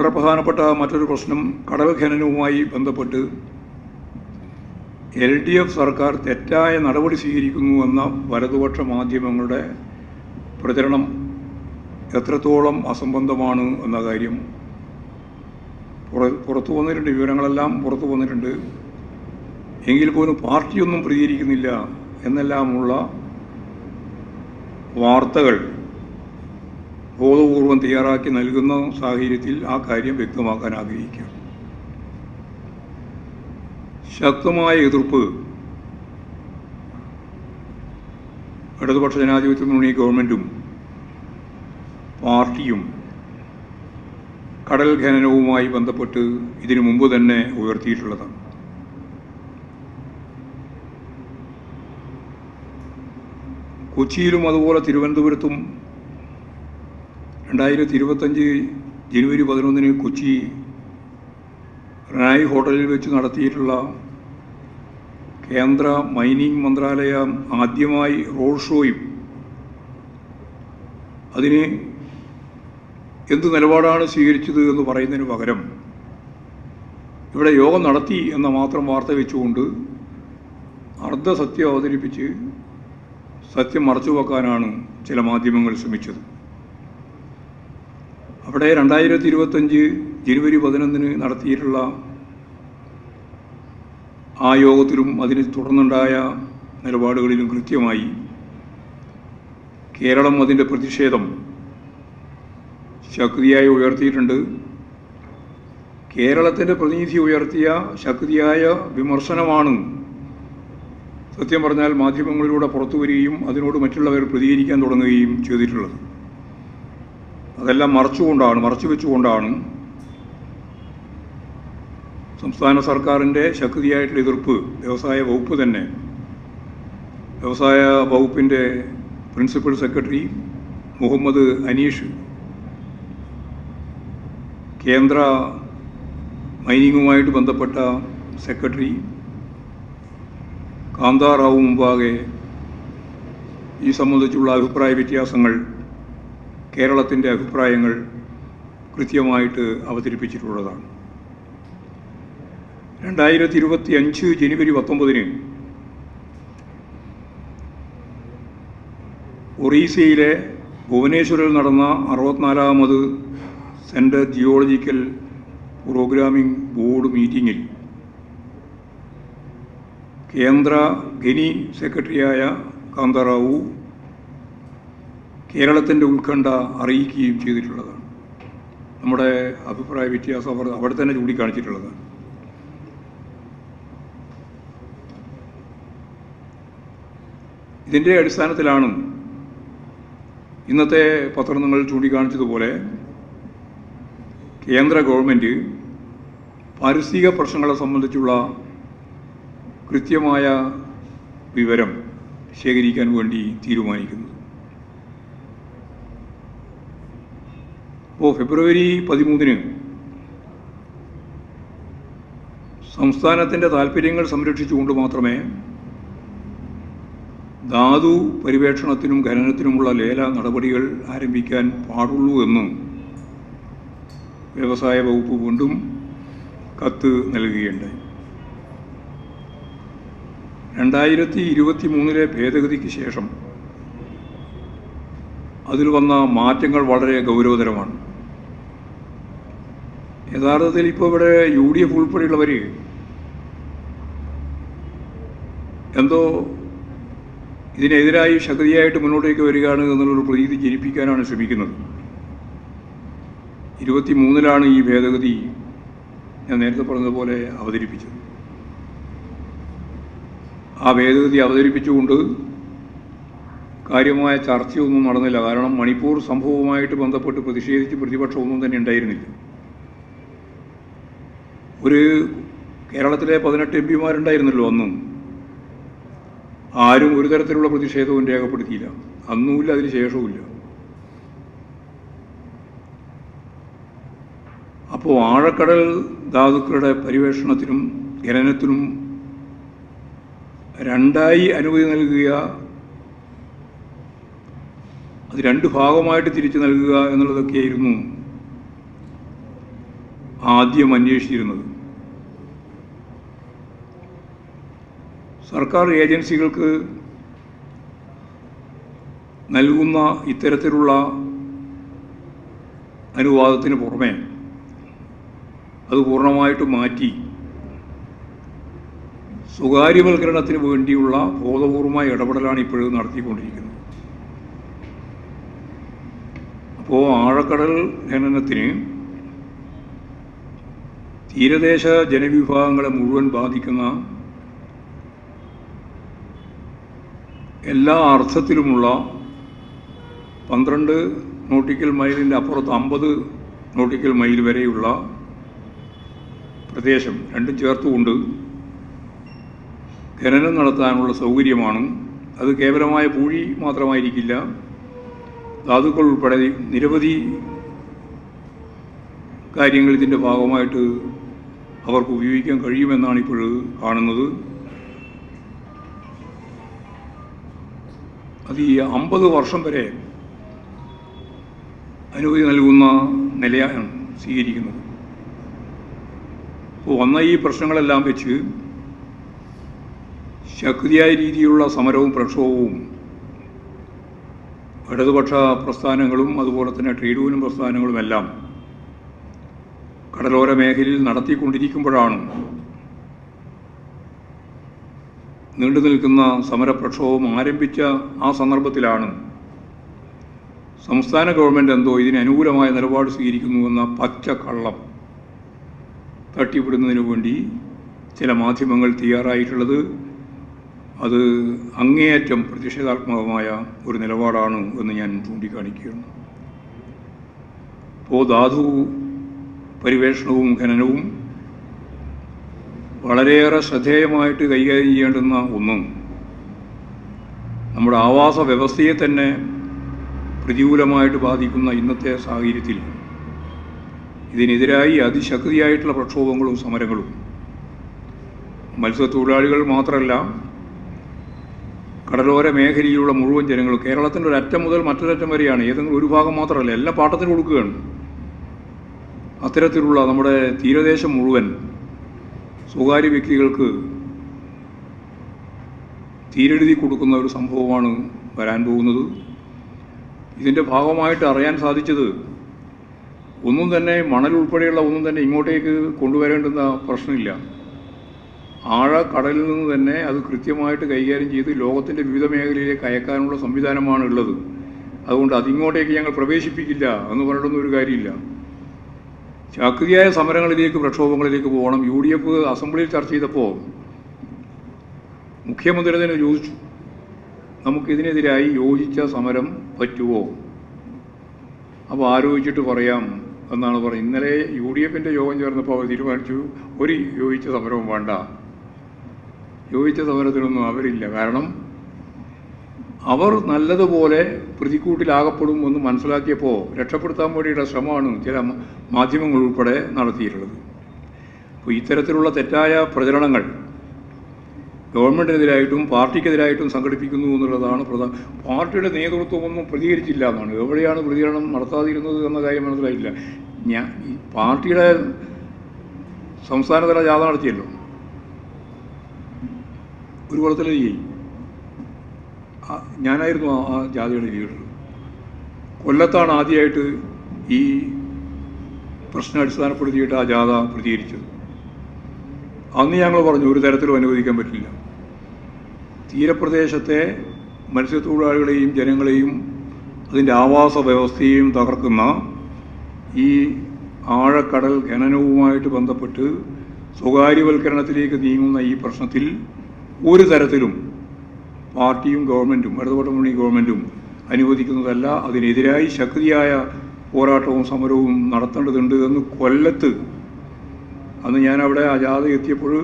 വളരെ പ്രധാനപ്പെട്ട മറ്റൊരു പ്രശ്നം കടൽ ഖനനവുമായി ബന്ധപ്പെട്ട് എൽ ഡി എഫ് സർക്കാർ തെറ്റായ നടപടി സ്വീകരിക്കുന്നു എന്ന വലതുപക്ഷ മാധ്യമങ്ങളുടെ പ്രചരണം എത്രത്തോളം അസംബന്ധമാണ് എന്ന കാര്യം പുറത്തു വന്നിട്ടുണ്ട് വിവരങ്ങളെല്ലാം പുറത്തു വന്നിട്ടുണ്ട്. എങ്കിൽ പോലും പാർട്ടിയൊന്നും പ്രതികരിക്കുന്നില്ല എന്നെല്ലാമുള്ള വാർത്തകൾ ബോധപൂർവം തയ്യാറാക്കി നൽകുന്ന സാഹചര്യത്തിൽ ആ കാര്യം വ്യക്തമാക്കാൻ ആഗ്രഹിക്കുക ശക്തമായ എതിർപ്പ് ഇടതുപക്ഷ ജനാധിപത്യ മുന്നണി ഗവൺമെന്റും പാർട്ടിയും കടൽ ഖനനവുമായി ബന്ധപ്പെട്ട് ഇതിനു മുമ്പ് തന്നെ ഉയർത്തിയിട്ടുള്ളതാണ്. കൊച്ചിയിലും അതുപോലെ തിരുവനന്തപുരത്തും രണ്ടായിരത്തി ഇരുപത്തഞ്ച് ജനുവരി പതിനൊന്നിന് കൊച്ചി റായ് ഹോട്ടലിൽ വെച്ച് നടത്തിയിട്ടുള്ള കേന്ദ്ര മൈനിങ് മന്ത്രാലയം ആദ്യമായി റോഡ് ഷോയും അതിന് എന്ത് നിലപാടാണ് സ്വീകരിച്ചത് എന്ന് പറയുന്നതിന് പകരം ഇവിടെ യോഗം നടത്തി എന്ന മാത്രം വാർത്ത വെച്ചുകൊണ്ട് അർദ്ധസത്യം അവതരിപ്പിച്ച് സത്യം മറച്ചു വെക്കാനാണ് ചില മാധ്യമങ്ങൾ ശ്രമിച്ചത്. അവിടെ രണ്ടായിരത്തി ഇരുപത്തഞ്ച് ജനുവരി പതിനൊന്നിന് നടത്തിയിട്ടുള്ള ആ യോഗത്തിലും അതിന് തുടർന്നുണ്ടായ നിലപാടുകളിലും കൃത്യമായി കേരളം അതിന്റെ പ്രതിഷേധം ശക്തിയായി ഉയർത്തിയിട്ടുണ്ട്. കേരളത്തിന്റെ പ്രതിനിധി ഉയർത്തിയ ശക്തിയായ വിമർശനമാണ് സത്യം പറഞ്ഞാൽ മാധ്യമങ്ങളിലൂടെ പുറത്തു വരികയും അതിനോട് മറ്റുള്ളവർ പ്രതികരിക്കാൻ തുടങ്ങുകയും ചെയ്തിട്ടുള്ളത്. അതെല്ലാം മറച്ചുകൊണ്ടാണ് മറച്ചു വെച്ചുകൊണ്ടാണ് സംസ്ഥാന സർക്കാരിന്റെ ശക്തിയായിട്ടുള്ള എതിർപ്പ് വ്യവസായ വകുപ്പ് തന്നെ. വ്യവസായ വകുപ്പിന്റെ പ്രിൻസിപ്പൽ സെക്രട്ടറി മുഹമ്മദ് അനീഷ് കേന്ദ്ര മൈനിങ്ങുമായിട്ട് ബന്ധപ്പെട്ട സെക്രട്ടറി കാന്താറാവു മുമ്പാകെ ഈ സംബന്ധിച്ചുള്ള അഭിപ്രായ വ്യത്യാസങ്ങൾ കേരളത്തിന്റെ അഭിപ്രായങ്ങൾ കൃത്യമായിട്ട് അവതരിപ്പിച്ചിട്ടുള്ളതാണ്. രണ്ടായിരത്തി ഇരുപത്തി അഞ്ച് ജനുവരി പത്തൊമ്പതിന് ഒറീസയിലെ ഭുവനേശ്വറിൽ നടന്ന അറുപത്തിനാലാമത് സെൻട്രൽ ജിയോളജിക്കൽ പ്രോഗ്രാമിംഗ് ബോർഡ് മീറ്റിങ്ങിൽ കേന്ദ്ര ഖനി സെക്രട്ടറിയായ കാന്തറാവു കേരളത്തിന്റെ ഉത്കണ്ഠ അറിയിക്കുകയും ചെയ്തിട്ടുള്ളതാണ്. നമ്മുടെ അഭിപ്രായ വ്യത്യാസം അവർ അവിടെ തന്നെ ചൂണ്ടിക്കാണിച്ചിട്ടുള്ളതാണ്. ഇതിന്റെ അടിസ്ഥാനത്തിലാണ് ഇന്നത്തെ പത്രം നിങ്ങൾ ചൂണ്ടിക്കാണിച്ചതുപോലെ കേന്ദ്ര ഗവൺമെന്റ് പാരിസ്ഥിതിക പ്രശ്നങ്ങളെ സംബന്ധിച്ചുള്ള കൃത്യമായ വിവരം ശേഖരിക്കാൻ വേണ്ടി തീരുമാനിക്കുന്നത് അപ്പോൾ ഫെബ്രുവരി പതിമൂന്നിന് സംസ്ഥാനത്തിന്റെ താല്പര്യങ്ങൾ സംരക്ഷിച്ചുകൊണ്ട് മാത്രമേ ധാതു പരിവേഷണത്തിനും ഖനനത്തിനുമുള്ള ലേല നടപടികൾ ആരംഭിക്കാൻ പാടുള്ളൂ എന്നും വ്യവസായ വകുപ്പ് വീണ്ടും കത്ത് നൽകുകയുണ്ടായി. രണ്ടായിരത്തി ഇരുപത്തി മൂന്നിലെ ഭേദഗതിക്ക് ശേഷം അതിൽ വന്ന മാറ്റങ്ങൾ വളരെ ഗൗരവതരമാണ്. യഥാർത്ഥത്തിൽ ഇപ്പോൾ ഇവിടെ യു ഡി എഫ് ഉൾപ്പെടെയുള്ളവർ എന്തോ ഇതിനെതിരായി ശക്തിയായിട്ട് മുന്നോട്ടേക്ക് വരികയാണ് എന്നുള്ളൊരു പ്രതീതി ജനിപ്പിക്കാനാണ് ശ്രമിക്കുന്നത്. ഇരുപത്തി മൂന്നിലാണ് ഈ ഭേദഗതി ഞാൻ നേരത്തെ പറഞ്ഞതുപോലെ അവതരിപ്പിച്ചത്. ആ ഭേദഗതി അവതരിപ്പിച്ചുകൊണ്ട് കാര്യമായ ചർച്ചയൊന്നും നടന്നില്ല. കാരണം മണിപ്പൂർ സംഭവവുമായിട്ട് ബന്ധപ്പെട്ട് പ്രതിഷേധിച്ച് പ്രതിപക്ഷമൊന്നും തന്നെ ഉണ്ടായിരുന്നില്ല. ഒരു കേരളത്തിലെ പതിനെട്ട് എം പിമാരുണ്ടായിരുന്നല്ലോ അന്നും. ആരും ഒരു തരത്തിലുള്ള പ്രതിഷേധവും രേഖപ്പെടുത്തിയില്ല. അന്നുമില്ല അതിന് ശേഷവുമില്ല. അപ്പോൾ ആഴക്കടൽ ധാതുക്കളുടെ പരിവേഷണത്തിനും ഖനനത്തിനും രണ്ടായി അനുമതി നൽകുക അത് രണ്ട് ഭാഗമായിട്ട് തിരിച്ചു നൽകുക എന്നുള്ളതൊക്കെയായിരുന്നു ആദ്യം അന്വേഷിച്ചിരുന്നത്. സർക്കാർ ഏജൻസികൾക്ക് നൽകുന്ന ഇത്തരത്തിലുള്ള അനുവാദത്തിന് പുറമെ അത് പൂർണമായിട്ട് മാറ്റി സ്വകാര്യവൽക്കരണത്തിന് വേണ്ടിയുള്ള ബോധപൂർവമായ ഇടപെടലാണ് ഇപ്പോഴും നടത്തിക്കൊണ്ടിരിക്കുന്നത്. അപ്പോൾ ആഴക്കടൽ ഖനനത്തിന് തീരദേശ ജനവിഭാഗങ്ങളെ മുഴുവൻ ബാധിക്കുന്ന എല്ലാ അർത്ഥത്തിലുമുള്ള പന്ത്രണ്ട് നോട്ടിക്കൽ മൈലിന്റെ അപ്പുറത്ത് അമ്പത് നോട്ടിക്കൽ മൈൽ വരെയുള്ള പ്രദേശം രണ്ടും ചേർത്തുകൊണ്ട് ഖനനം നടത്താനുള്ള സൗകര്യമാണ്. അത് കേവലമായ പൂഴി മാത്രമായിരിക്കില്ല. ധാതുക്കൾ ഉൾപ്പെടെ നിരവധി കാര്യങ്ങൾ ഇതിന്റെ ഭാഗമായിട്ട് അവർക്ക് ഉപയോഗിക്കാൻ കഴിയുമെന്നാണ് ഇപ്പോൾ കാണുന്നത്. അത് ഈ അമ്പത് വർഷം വരെ അനുമതി നൽകുന്ന നിലയാണ് സ്വീകരിക്കുന്നത്. അപ്പോൾ വന്ന ഈ പ്രശ്നങ്ങളെല്ലാം വെച്ച് ശക്തിയായ രീതിയിലുള്ള സമരവും പ്രക്ഷോഭവും ഇടതുപക്ഷ പ്രസ്ഥാനങ്ങളും അതുപോലെ തന്നെ ട്രേഡ് യൂണിയൻ പ്രസ്ഥാനങ്ങളുമെല്ലാം കടലോര മേഖലയിൽ നടത്തിക്കൊണ്ടിരിക്കുമ്പോഴാണ് നീണ്ടു നിൽക്കുന്ന സമരപ്രക്ഷോഭം ആരംഭിച്ച ആ സന്ദർഭത്തിലാണ് സംസ്ഥാന ഗവൺമെന്റ് എന്തോ ഇതിന് അനുകൂലമായ നിലപാട് സ്വീകരിക്കുന്നുവെന്ന പച്ച കള്ളം തട്ടിവിടുന്നതിനു വേണ്ടി ചില മാധ്യമങ്ങൾ തയ്യാറായിട്ടുള്ളത്. അത് അങ്ങേയറ്റം പ്രതിഷേധാത്മകമായ ഒരു നിലപാടാണ് എന്ന് ഞാൻ ചൂണ്ടിക്കാണിക്കുകയാണ് ഇപ്പോൾ ധാതു പരിവേഷണവും ഖനനവും വളരെയേറെ ശ്രദ്ധേയമായിട്ട് കൈകാര്യം ചെയ്യേണ്ടുന്ന ഒന്നും നമ്മുടെ ആവാസ വ്യവസ്ഥയെ തന്നെ പ്രതികൂലമായിട്ട് ബാധിക്കുന്ന ഇന്നത്തെ സാഹചര്യത്തിൽ ഇതിനെതിരായി അതിശക്തിയായിട്ടുള്ള പ്രക്ഷോഭങ്ങളും സമരങ്ങളും മത്സ്യത്തൊഴിലാളികൾ മാത്രമല്ല കടലോര മേഖലയിലുള്ള മുഴുവൻ ജനങ്ങളും കേരളത്തിന്റെ ഒരറ്റം മുതൽ മറ്റൊരറ്റം വരെയാണ് ഏതെങ്കിലും ഒരു ഭാഗം മാത്രമല്ല എല്ലാ പാട്ടത്തിനും കൊടുക്കുകയാണ്. അത്തരത്തിലുള്ള നമ്മുടെ തീരദേശം മുഴുവൻ സ്വകാര്യ വ്യക്തികൾക്ക് തീരെഴുതി കൊടുക്കുന്ന ഒരു സംഭവമാണ് വരാൻ പോകുന്നത്. ഇതിന്റെ ഭാഗമായിട്ട് അറിയാൻ സാധിച്ചത് ഒന്നും തന്നെ മണൽ ഉൾപ്പെടെയുള്ള ഒന്നും തന്നെ ഇങ്ങോട്ടേക്ക് കൊണ്ടുവരേണ്ടുന്ന പ്രശ്നമില്ല. ആഴ കടലിൽ നിന്ന് തന്നെ അത് കൃത്യമായിട്ട് കൈകാര്യം ചെയ്ത് ലോകത്തിന്റെ വിവിധ മേഖലയിലേക്ക് അയക്കാനുള്ള സംവിധാനമാണ് ഉള്ളത് അതുകൊണ്ട് അതിങ്ങോട്ടേക്ക് ഞങ്ങൾ പ്രവേശിപ്പിക്കില്ല എന്ന് പറഞ്ഞിട്ടൊന്നും ഒരു കാര്യമില്ല. ശാക്തിയായ സമരങ്ങളിലേക്ക് പ്രക്ഷോഭങ്ങളിലേക്ക് പോകണം. യു ഡി എഫ് അസംബ്ലിയിൽ ചർച്ച ചെയ്തപ്പോൾ മുഖ്യമന്ത്രി തന്നെ ചോദിച്ചു നമുക്കിതിനെതിരായി യോജിച്ച സമരം പറ്റുമോ അപ്പോൾ ആലോചിച്ചിട്ട് പറയാം എന്നാണ് പറഞ്ഞത്. ഇന്നലെ യു ഡി എഫിന്റെ യോഗം ചേർന്നപ്പോൾ അവർ തീരുമാനിച്ചു ഒരു യോജിച്ച സമരവും വേണ്ട. യോജിച്ച സമരത്തിനൊന്നും അവരില്ല. കാരണം അവർ നല്ലതുപോലെ പ്രതിക്കൂട്ടിലാകപ്പെടും എന്ന് മനസ്സിലാക്കിയപ്പോൾ രക്ഷപ്പെടുത്താൻ വേണ്ടിയുള്ള ശ്രമമാണ് ചില മാധ്യമങ്ങൾ ഉൾപ്പെടെ നടത്തിയിട്ടുള്ളത്. അപ്പോൾ ഇത്തരത്തിലുള്ള തെറ്റായ പ്രചരണങ്ങൾ ഗവൺമെന്റിനെതിരായിട്ടും പാർട്ടിക്കെതിരായിട്ടും സംഘടിപ്പിക്കുന്നു എന്നുള്ളതാണ് പ്രധാന പാർട്ടിയുടെ നേതൃത്വമൊന്നും പ്രതികരിച്ചില്ല എന്നാണ്. എവിടെയാണ് പ്രതികരണം നടത്താതിരുന്നത് എന്ന കാര്യം മനസ്സിലായില്ല ഞാൻ പാർട്ടിയുടെ സംസ്ഥാനതല ജാഥ നടത്തിയല്ലോ. ഒരു കുളത്തിലെ ചെയ്യും ഞാനായിരുന്നു ആ- ജാഥയുടെ ലീഡർ. കൊല്ലത്താണ് ആദ്യമായിട്ട് ഈ പ്രശ്നം അടിസ്ഥാനപ്പെടുത്തിയിട്ട് ആ ജാഥ പ്രതികരിച്ചത്. അന്ന് ഞങ്ങൾ പറഞ്ഞു ഒരു തരത്തിലും അനുവദിക്കാൻ പറ്റില്ല. തീരപ്രദേശത്തെ മത്സ്യത്തൊഴിലാളികളെയും ജനങ്ങളെയും അതിന്റെ ആവാസ വ്യവസ്ഥയെയും തകർക്കുന്ന ഈ ആഴക്കടൽ ഖനനവുമായിട്ട് ബന്ധപ്പെട്ട് സ്വകാര്യവൽക്കരണത്തിലേക്ക് നീങ്ങുന്ന ഈ പ്രശ്നത്തിൽ ഒരു തരത്തിലും പാർട്ടിയും ഗവൺമെന്റും ഇടതുപക്ഷ മുന്നണി ഗവൺമെന്റും അനുവദിക്കുന്നതല്ല. അതിനെതിരായി ശക്തിയായ പോരാട്ടവും സമരവും നടത്തേണ്ടതുണ്ട് എന്ന് കൊല്ലത്ത് അന്ന് ഞാൻ അവിടെ ജാഥ എത്തിയപ്പോൾ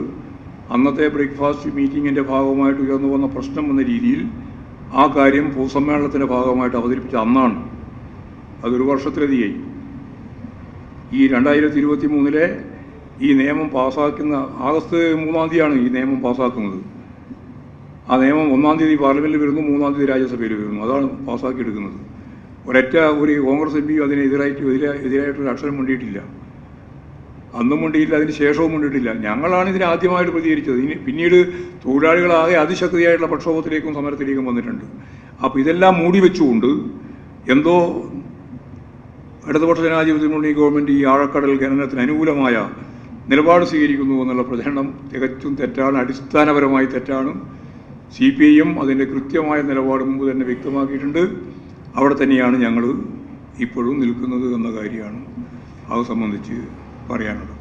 അന്നത്തെ ബ്രേക്ക്ഫാസ്റ്റ് മീറ്റിങ്ങിന്റെ ഭാഗമായിട്ട് ഉയർന്നു വന്ന പ്രശ്നം എന്ന രീതിയിൽ ആ കാര്യം പൊതുസമ്മേളനത്തിന്റെ ഭാഗമായിട്ട് അവതരിപ്പിച്ച അന്നാണ്. അതൊരു വർഷത്തിലധികമായി. ഈ രണ്ടായിരത്തി ഇരുപത്തി മൂന്നിലെ ഈ നിയമം പാസ്സാക്കുന്ന ആഗസ്റ്റ് മൂന്നാം തീയതിയാണ് ഈ നിയമം പാസ്സാക്കുന്നത് ആ നിയമം ഒന്നാം തീയതി പാർലമെന്റിൽ വരുന്നു മൂന്നാം തീയതി രാജ്യസഭയിൽ വരുന്നു. അതാണ് പാസ്സാക്കിയെടുക്കുന്നത്. ഒരൊറ്റ ഒരു കോൺഗ്രസ് എം പിയും അതിനെതിരായിട്ട് എതിരെ എതിരായിട്ടൊരു അക്ഷരം മുണ്ടിയിട്ടില്ല. അന്നും മുണ്ടിയില്ല അതിന് ശേഷവും മുണ്ടിയിട്ടില്ല. ഞങ്ങളാണ് ഇതിനെ ആദ്യമായിട്ട് പ്രതികരിച്ചത്. ഇനി പിന്നീട് തൊഴിലാളികളാകെ അതിശക്തിയായിട്ടുള്ള പ്രക്ഷോഭത്തിലേക്കും സമരത്തിലേക്കും വന്നിട്ടുണ്ട്. അപ്പോൾ ഇതെല്ലാം മൂടി വെച്ചുകൊണ്ട് എന്തോ ഇടതുപക്ഷ ജനാധിപത്യ ഈ ഗവൺമെന്റ് ഈ ആഴക്കടൽ ഖനനത്തിന് അനുകൂലമായ നിലപാട് സ്വീകരിക്കുന്നു എന്നുള്ള പ്രചരണം തികച്ചും തെറ്റാണ് അടിസ്ഥാനപരമായി തെറ്റാണ്. സി പി ഐ എം അതിന്റെ കൃത്യമായ നിലപാട് മുമ്പ് തന്നെ വ്യക്തമാക്കിയിട്ടുണ്ട്. അവിടെ തന്നെയാണ് ഞങ്ങൾ ഇപ്പോഴും നിൽക്കുന്നത് എന്ന കാര്യമാണ് അത് സംബന്ധിച്ച് പറയാനുള്ളത്.